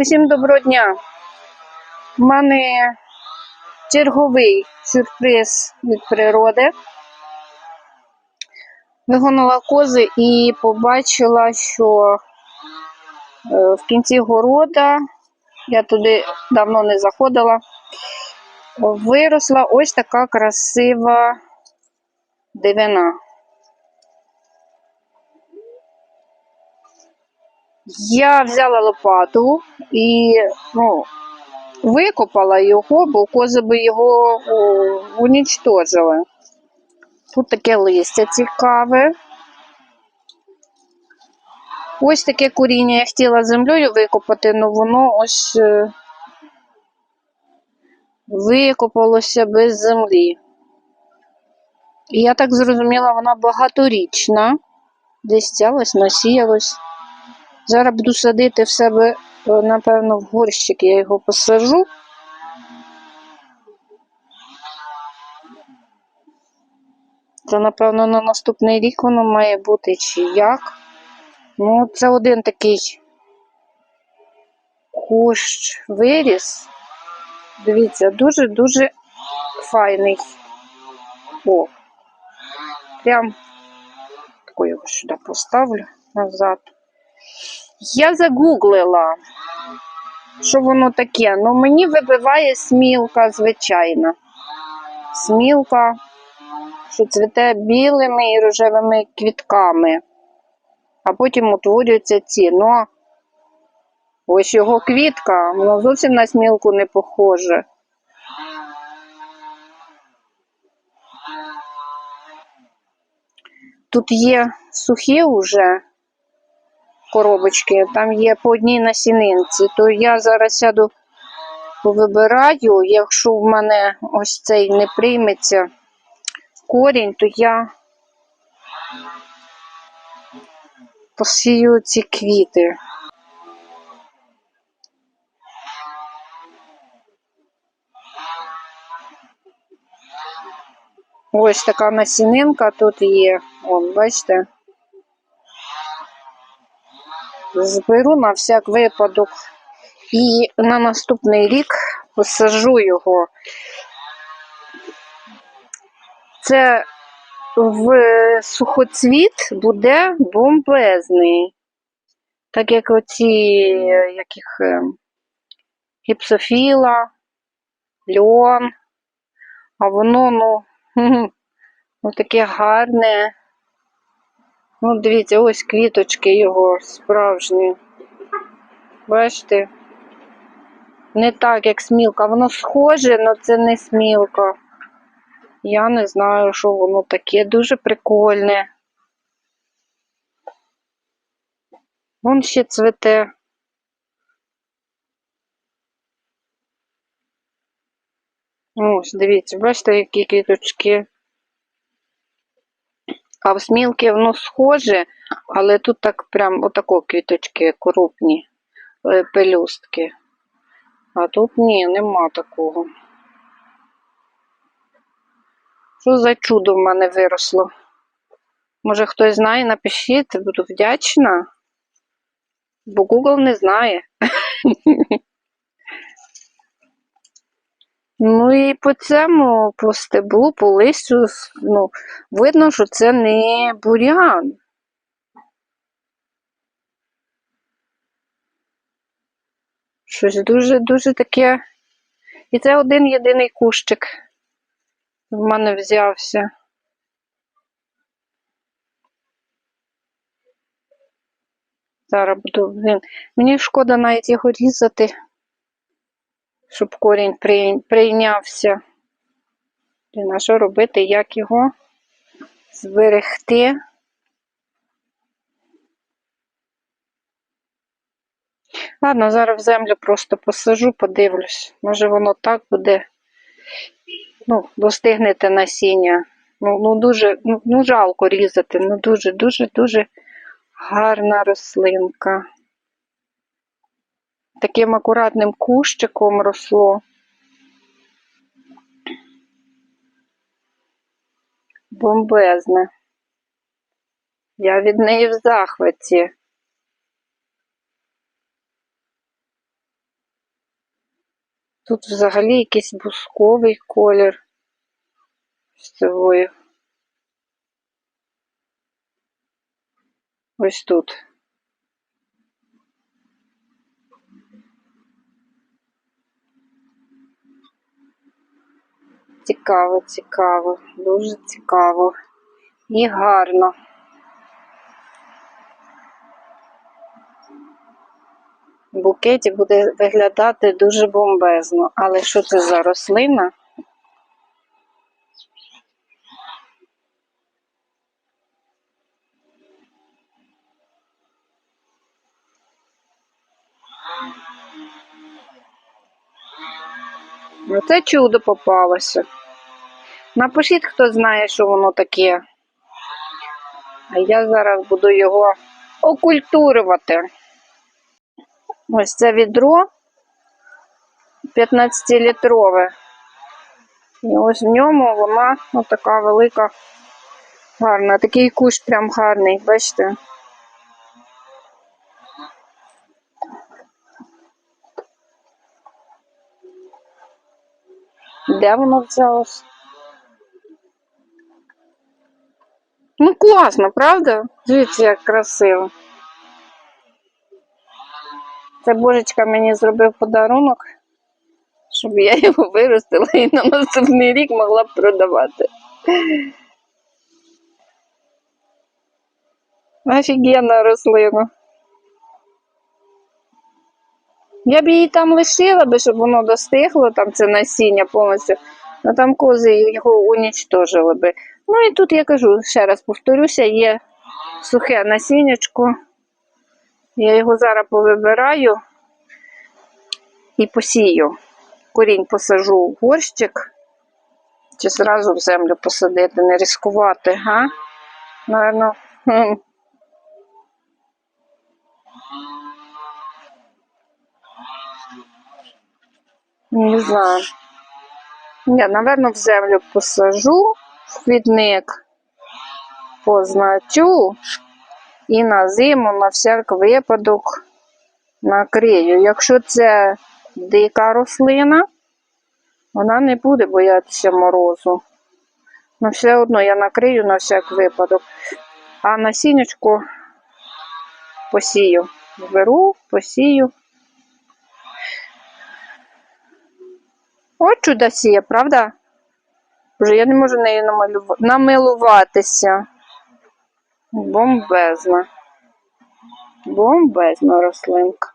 Усім доброго дня. У мене черговий сюрприз від природи. Вигонила кози і побачила, що е, в кінці города, я туди давно не заходила, виросла ось така красива дивина. Я взяла лопату і ну, викопала його, бо кози би його унічтожили. Тут таке листя цікаве. Ось таке коріння я хотіла землею викопати, але воно ось е, викопалося без землі. Я так зрозуміла, вона багаторічна. Десь взялась, насіялась. Зараз буду садити в себе, напевно, в горщик, я його посажу. Це, напевно, на наступний рік воно має бути чи як. Ну, це один такий кущ виріс. Дивіться, дуже-дуже файний. О, прям таку його сюди поставлю назад. Я загуглила, що воно таке. Ну, мені вибиває смілка звичайна. Смілка, що цвіте білими і рожевими квітками, а потім утворюються ці. Ну, ось його квітка, воно зовсім на смілку не похоже. Тут є сухі вже коробочки, там є по одній насінинці, то я зараз сяду повибираю. Якщо в мене ось цей не прийметься корінь, то я посію ці квіти. Ось така насінинка тут є. О, бачите? Зберу на всяк випадок. І на наступний рік посажу його. Це в сухоцвіт буде бомбезний. Так як оці яких е, гіпсофіла, льон, а воно, ну, ну таке гарне. Ну, дивіться, ось квіточки його справжні. Бачите? Не так, як смілка. Воно схоже, але це не смілка. Я не знаю, що воно таке. Дуже прикольне. Вон ще цвете. Ось, дивіться, бачите, які квіточки. А в смілки воно схоже, але тут так прям отако квіточки крупні е, пелюстки. А тут ні, нема такого. Що за чудо в мене виросло? Може хтось знає, напишіть, буду вдячна, бо Google не знає. Ну і по цьому, по стеблу, по листю, ну, видно, що це не бурян. Щось дуже-дуже таке. І це один єдиний кущик в мене взявся. Зараз буду, блін. Мені шкода навіть його різати щоб корінь прийнявся. Блін, а що робити, як його зберегти? Ладно, зараз в землю просто посажу, подивлюсь. Може воно так буде. Ну, достигнете насіння. Ну, ну дуже, ну, ну жалко різати, ну дуже-дуже-дуже гарна рослинка таким акуратним кущиком росло. Бомбезне. Я від неї в захваті. Тут взагалі якийсь бусковий колір з тобою. Ось тут. Цікаво, цікаво, дуже цікаво і гарно. Букеті буде виглядати дуже бомбезно. Але що це за рослина? Оце чудо попалося. Напишіть, хто знає, що воно таке. А я зараз буду його окультурювати. Ось це відро 15-літрове. І ось в ньому вона така велика, гарна. Такий кущ прям гарний, бачите? Де воно взялось? Класно, правда? Дивіться, як красиво. Це божечка мені зробив подарунок, щоб я його виростила і на наступний рік могла б продавати. Офігенна рослина. Я б її там лишила би, щоб воно достигло, там це насіння повністю. А там кози його унічтожили би. Ну і тут я кажу, ще раз повторюся, є сухе насіннячко. Я його зараз повибираю і посію. Корінь посажу в горщик. Чи зразу в землю посадити, не ризикувати, га? Наверно. Не знаю. Ні, напевно, в землю посажу, квітник позначу і на зиму, на всяк випадок накрию. Якщо це дика рослина, вона не буде боятися морозу. Ну, все одно я накрию на всяк випадок. А насіннячку посію. Беру, посію. От чудосія, правда? Вже я не можу нею намалюва- намилуватися. Бомбезна. Бомбезна рослинка.